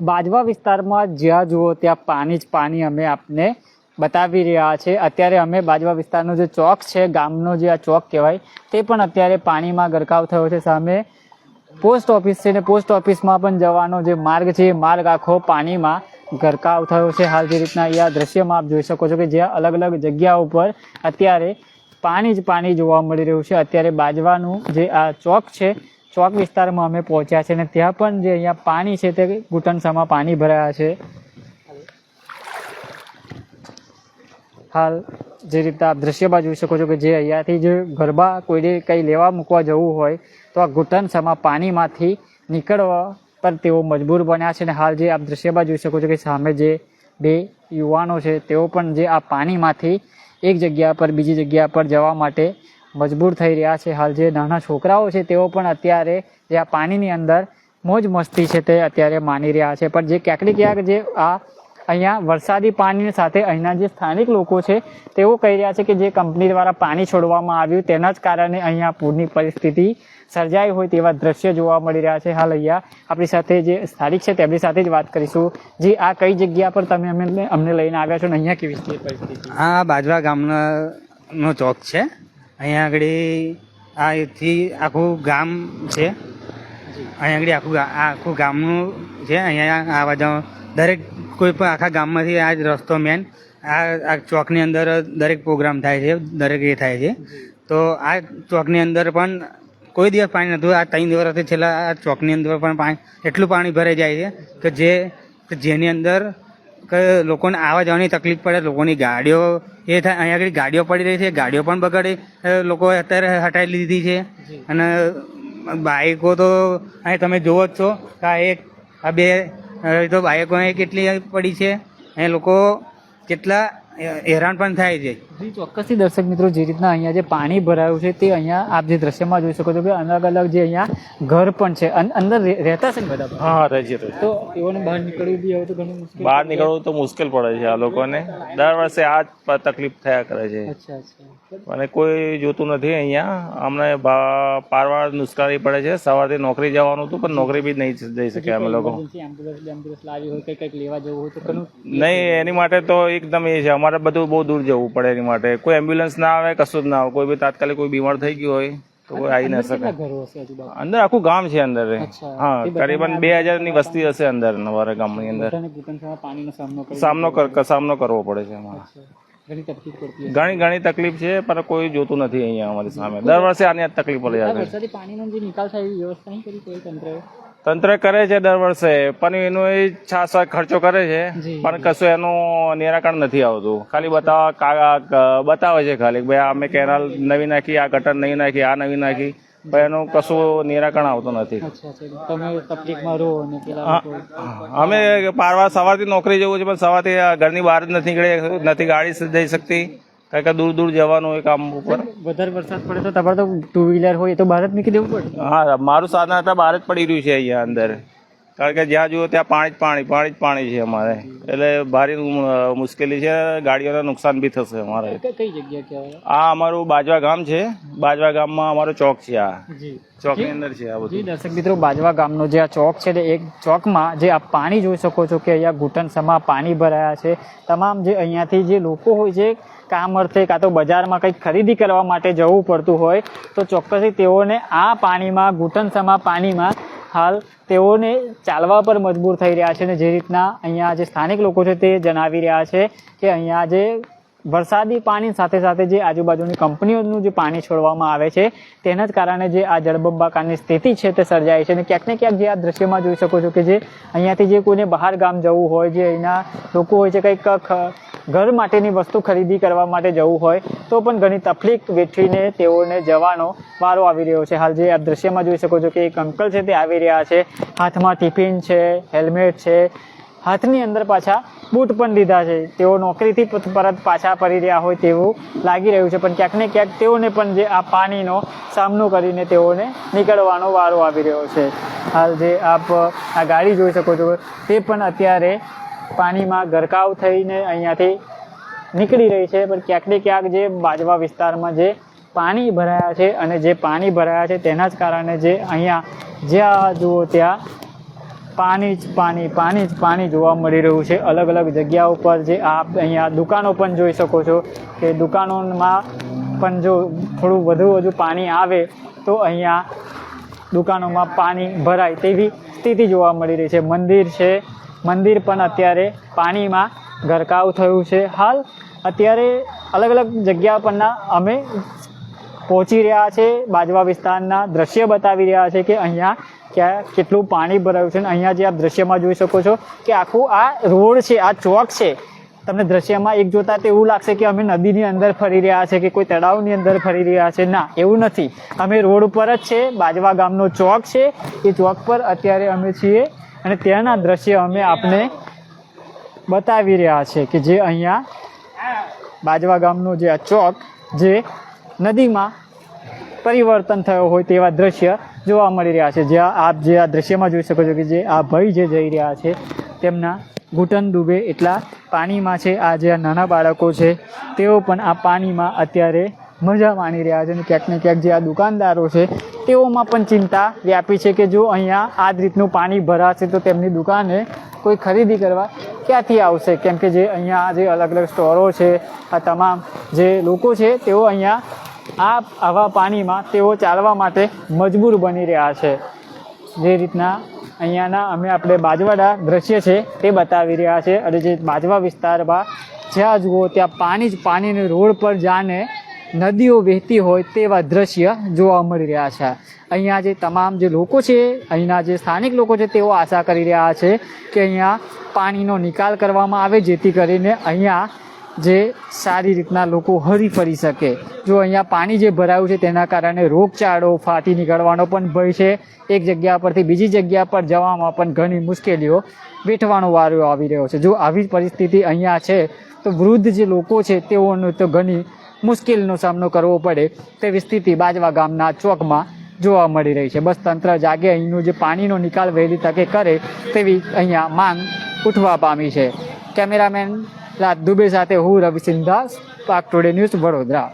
બાજવા વિસ્તારમાં જ્યાં જુઓ ત્યાં પાણી જ પાણી અમે આપને બતાવી રહ્યા છે. અત્યારે અમે બાજવા વિસ્તારનો જે ચોક છે, ગામનો જે આ ચોક કહેવાય, તે પણ અત્યારે પાણીમાં ગરકાવ થયો છે. સામે પોસ્ટ ઓફિસ છે ને પોસ્ટ ઓફિસમાં પણ જવાનો જે માર્ગ છે, એ માર્ગ આખો પાણીમાં ગરકાવ થયો છે. હાલ જે રીતના અહીંયા દ્રશ્યમાં આપ જોઈ શકો છો કે જ્યાં અલગ અલગ જગ્યા ઉપર અત્યારે પાણી જ પાણી જોવા મળી રહ્યું છે. અત્યારે બાજવાનું જે આ ચોક છે ચોક વિસ્તારમાં અમે પહોંચ્યા છે અને ત્યાં પણ જે અહીંયા પાણી છે તે ઘૂંટણસામાં પાણી ભરાયા છે. હાલ જે રીતે આપ દ્રશ્યમાં જોઈ શકો છો કે જે અહીંયાથી જે ગરબા કોઈને કંઈ લેવા મૂકવા જવું હોય તો આ ઘૂંટણસામાં પાણીમાંથી નીકળવા પર તેઓ મજબૂર બન્યા છે અને હાલ જે આપ દ્રશ્યમાં જોઈ શકો છો કે સામે જે બે યુવાનો છે તેઓ પણ જે આ પાણીમાંથી એક જગ્યા પર બીજી જગ્યા પર જવા માટે મજબૂર થઈ રહ્યા છે. હાલ જે નાના છોકરાઓ છે, તેઓ પણ અત્યારે જે આ પાણીની અંદર મોજ મસ્તી છે તે અત્યારે માની રહ્યા છે. પણ જે ક્યાંક ક્યાંક જે આ અહીંયા વરસાદી પાણીની સાથે અહીંના જે સ્થાનિક લોકો છે, તેઓ કહી રહ્યા છે કે જે કંપની દ્વારા પાણી છોડવામાં આવ્યું તેના જ કારણે અહીંયા પૂરની પરિસ્થિતિ સર્જાઈ હોય તેવા દ્રશ્ય જોવા મળી રહ્યા છે. હાલ અહીંયા આપણી સાથે જે સ્થાનિક છે, તેમની સાથે જ વાત કરીશું. જે, આ કઈ જગ્યા પર તમે અમને અમને લઈને આવ્યા છો ને અહીંયા કેવી પરિસ્થિતિ? આ બાજવા ગામનો ચોક છે. અહીંયા આગળ આથી આખું ગામ છે. અહીંયા આગળ આખું આખું ગામનું છે. અહીંયા આવા જાવ દરેક કોઈ પણ આખા ગામમાંથી આ જ રસ્તો મેન આ આ ચોકની અંદર દરેક પ્રોગ્રામ થાય છે, દરેક એ થાય છે. તો આ ચોકની અંદર પણ કોઈ દિવસ પાણી નહોતું. આ ત્રણ દિવસથી છેલ્લા આ ચોકની અંદર પણ પાણી એટલું પાણી ભરાઈ જાય છે કે જે જેની અંદર કે લોકોને આવવા જવાની તકલીફ પડે લોકોની ગાડીઓ એ થાય અહીંયા આગળ ગાડીઓ પડી રહી છે ગાડીઓ પણ બગડે લોકો અત્યારે હટાવી લીધી છે. અને બાઇકો તો અહીં તમે જુઓ જ છો કે આ એક આ બે તો બાઇકો અહીં કેટલી પડી છે. અહીં લોકો કેટલા હેરાન પણ થાય છે. જી ચોક્કસથી દર્શક મિત્રો જે રીતના અહીંયા જે પાણી ભરાયું છે તે અહીંયા આપ જે દ્રશ્યમાં જોઈ શકો છો કે અલગ અલગ જે અહીંયા ઘર પણ છે. અન- અંદર રહેતા છે ને બધા હા રહે છે તો તેઓને બહાર નીકળવું બી હવે તો ઘણું મુશ્કેલ બહાર નીકળવું તો મુશ્કેલ પડે છે આ લોકોને. દર વર્ષે આ જ તકલીફ થયા કરે છે. અચ્છા અચ્છા. અને કોઈ જોતું નથી અહીંયા. અમને પારવાર નુસ્કારી પડે છે. સવારથી નોકરી જવાનું હતું પણ નોકરી બી નહીં જઈ શક્યા અમે લોકો. નહીં એની માટે તો એકદમ એ છે. અમારે બધું બહુ દૂર જવું પડે એની માટે. કોઈ એમ્બ્યુલન્સ ના આવે કશું જ ના આવે. કોઈ બી તાત્કાલિક કોઈ બીમાર થઈ ગયું હોય તો કોઈ આવી ના શકે અંદર આખું ગામ છે અંદર. હા કરીબન બે હજારની વસ્તી હશે અંદર નવારા ગામની અંદર. સામનો સામનો કરવો પડે છે અમારે. ઘણી ઘણી તકલીફ છે પણ કોઈ જોતું નથી અહીંયા અમારી સામે. દર વર્ષે આની તકલીફ પડે છે પાણીનો જે નિકાલ થાય એવી વ્યવસ્થા નહીં કરી કોઈ તંત્રએ? તંત્ર કરે છે દર વર્ષે પણ એનો એ છાસ ખર્ચો કરે છે. પણ કશું એનું નિરાકરણ નથી આવતું. ખાલી બતાવવા બતાવે છે ખાલી ભાઈ અમે કેનાલ નવી નાખી આ ગટર નવી નાખી આ નવી નાખી. પણ એનું કશું નિરાકરણ આવતું નથી. અમે પારવા સવારથી નોકરી જવું છે પણ સવારથી ઘરની બહાર જ નથી નીકળે નથી ગાડી જઈ શકતી. કારણ કે દૂર દૂર જવાનું હોય કામ ઉપર. વધારે વરસાદ પડે તો તમારે તો ટુ વ્હીલર હોય તો બહાર જ નીકળી દેવું પડે. હા મારું સાધન હતા બહાર જ પડી રહ્યું છે અહીંયા અંદર. કારણ કે જ્યાં જુઓ ત્યાં પાણી જ પાણી પાણી જ પાણી છે અમારે. એટલે ભારે મુશ્કેલી છે ગાડીઓને નુકસાન બી થશે અમારે. કઈ જગ્યા કહેવાય આ અમારું બાજવા ગામ છે. બાજવા ગામમાં અમારો ચોક છે આ. ચોકની અંદર છે આ બધું. દર્શક મિત્રો બાજવા ગામનો જે આ ચોક છે તે એક ચોકમાં જે આ પાણી જોઈ શકો છો કે અહીંયા ઘૂંટણ સમા પાણી ભરાયા છે. તમામ જે અહીંયાથી જે લોકો હોય છે કામ અર્થે કાં તો બજારમાં કંઈક ખરીદી કરવા માટે જવું પડતું હોય, તો ચોક્કસથી તેઓને આ પાણીમાં, ઘૂંટણસમાં પાણીમાં હાલ તેઓને ચાલવા પર મજબૂર થઈ રહ્યા છે અને જે રીતના અહીંયા જે સ્થાનિક લોકો છે તે જણાવી રહ્યા છે કે અહીંયા જે વરસાદી પાણી સાથે સાથે જે આજુબાજુની કંપનીઓનું જે પાણી છોડવામાં આવે છે, તેના જ કારણે જે આ જળબંબાકારની સ્થિતિ છે તે સર્જાય છે અને ક્યાંક ને ક્યાંક જે આ દ્રશ્યમાં જોઈ શકો છો કે જે અહીંયાથી જે કોઈને બહાર ગામ જવું હોય, જે અહીંના લોકો હોય છે, કંઈક ઘર માટેની વસ્તુ ખરીદી કરવા માટે જવું હોય, તો પણ ઘણી તકલીફ વેઠવીને તેઓને જવાનો વારો આવી રહ્યો છે. હાલ જે આ દ્રશ્યમાં જોઈ શકો છો કે એક અંકલ છે તે આવી રહ્યા છે. હાથમાં ટિફિન છે, હેલ્મેટ છે. હાથની અંદર પાછા બૂટ પણ લીધા છે. તેઓ નોકરીથી પરત પાછા ફરી રહ્યા હોય તેવું લાગી રહ્યું છે. પણ ક્યાંક ને ક્યાંક તેઓને પણ જે આ પાણીનો સામનો કરીને તેઓને નીકળવાનો વારો આવી રહ્યો છે. હાલ જે આપ આ ગાડી જોઈ શકો છો, તે પણ અત્યારે પાણીમાં ગરકાવ થઈને અહીંયાથી નીકળી રહી છે. પણ ક્યાંક ને ક્યાંક જે બાજવા વિસ્તારમાં જે પાણી ભરાયા છે અને જે પાણી ભરાયા છે તેના જ કારણે જે અહીંયા જ્યાં જુઓ ત્યાં પાણી જ પાણી પાણી જ પાણી જોવા મળી રહ્યું છે. અલગ અલગ જગ્યા ઉપર જે આપ અહીંયા દુકાનો પણ જોઈ શકો છો કે દુકાનોમાં પણ જો થોડું વધુ વધુ પાણી આવે તો અહીંયા દુકાનોમાં પાણી ભરાય તેવી સ્થિતિ જોવા મળી રહી છે. મંદિર છે મંદિર પણ અત્યારે પાણીમાં ગરકાવ થયું છે. હાલ અત્યારે અલગ અલગ જગ્યા પરના અમે પહોંચી રહ્યા છે. બાજવા વિસ્તારના દ્રશ્ય બતાવી રહ્યા છે કે અહીંયા ક્યાં કેટલું પાણી ભરાયું છે અને અહીંયા જે આપ દ્રશ્યમાં જોઈ શકો છો કે આખું આ રોડ છે, આ ચોક છે. તમને દ્રશ્યમાં એક જોતા એવું લાગશે કે અમે નદીની અંદર ફરી રહ્યા છે કે કોઈ તળાવની અંદર ફરી રહ્યા છે. ના, એવું નથી. અમે રોડ ઉપર જ છે. બાજવા ગામનો ચોક છે. એ ચોક પર અત્યારે અમે છીએ. અને ત્યાંના દ્રશ્ય અમે આપને બતાવી રહ્યા છે કે જે અહીંયા બાજવા ગામનો જે આ ચોક જે નદીમાં પરિવર્તન થયો હોય તેવા દ્રશ્ય જોવા મળી રહ્યા છે. જ્યાં આપ જે આ દ્રશ્યમાં જોઈ શકો છો કે જે આ ભાઈ જે જઈ રહ્યા છે તેમના ઘૂંટણ ડૂબે એટલા પાણીમાં છે. આ જે નાના બાળકો છે તેઓ પણ આ પાણીમાં અત્યારે મજા માણી રહ્યા છે અને ક્યાંક ને ક્યાંક જે આ દુકાનદારો છે, તેઓમાં પણ ચિંતા વ્યાપી છે કે જો અહીંયા આ જ રીતનું પાણી ભરાશે તો તેમની દુકાને કોઈ ખરીદી કરવા ક્યાંથી આવશે? કેમ કે જે અહીંયા જે અલગ અલગ સ્ટોરો છે, આ તમામ જે લોકો છે, તેઓ અહીંયા આ આવા પાણીમાં તેઓ ચાલવા માટે મજબૂર બની રહ્યા છે. જે રીતના અહીંયાના અમે આપણે બાજવાડા દ્રશ્ય છે, તે બતાવી રહ્યા છે. અને જે બાજવા વિસ્તારમાં જ્યાં જુઓ ત્યાં પાણી જ પાણીને રોડ પર જાને નદીઓ વહેતી હોય તેવા દ્રશ્ય જોવા મળી રહ્યા છે. અહીંયા જે તમામ જે લોકો છે, અહીંના જે સ્થાનિક લોકો છે, તેઓ આશા કરી રહ્યા છે કે અહીંયા પાણીનો નિકાલ કરવામાં આવે, જેથી કરીને અહીંયા જે સારી રીતના લોકો હરી ફરી શકે. જો અહીંયા પાણી જે ભરાયું છે, તેના કારણે રોગચાળો ફાટી નીકળવાનો પણ ભય છે. એક જગ્યા પરથી બીજી જગ્યા પર જવામાં પણ ઘણી મુશ્કેલીઓ વેઠવાનો વારો આવી રહ્યો છે. જો આવી પરિસ્થિતિ અહીંયા છે, તો વૃદ્ધ જે લોકો છે, તેઓનું તો ઘણી મુશ્કેલીનો સામનો કરવો પડે તેવી સ્થિતિ બાજવા ગામના ચોકમાં જોવા મળી રહી છે. બસ તંત્ર જાગે અહીંનું જે પાણીનો નિકાલ વહેલી તકે કરે તેવી અહીંયા માંગ ઉઠવા પામી છે. કેમેરામેન રાત દુબે સાથે હું રવિ સિંધા પાક ટુડે ન્યૂઝ વડોદરા.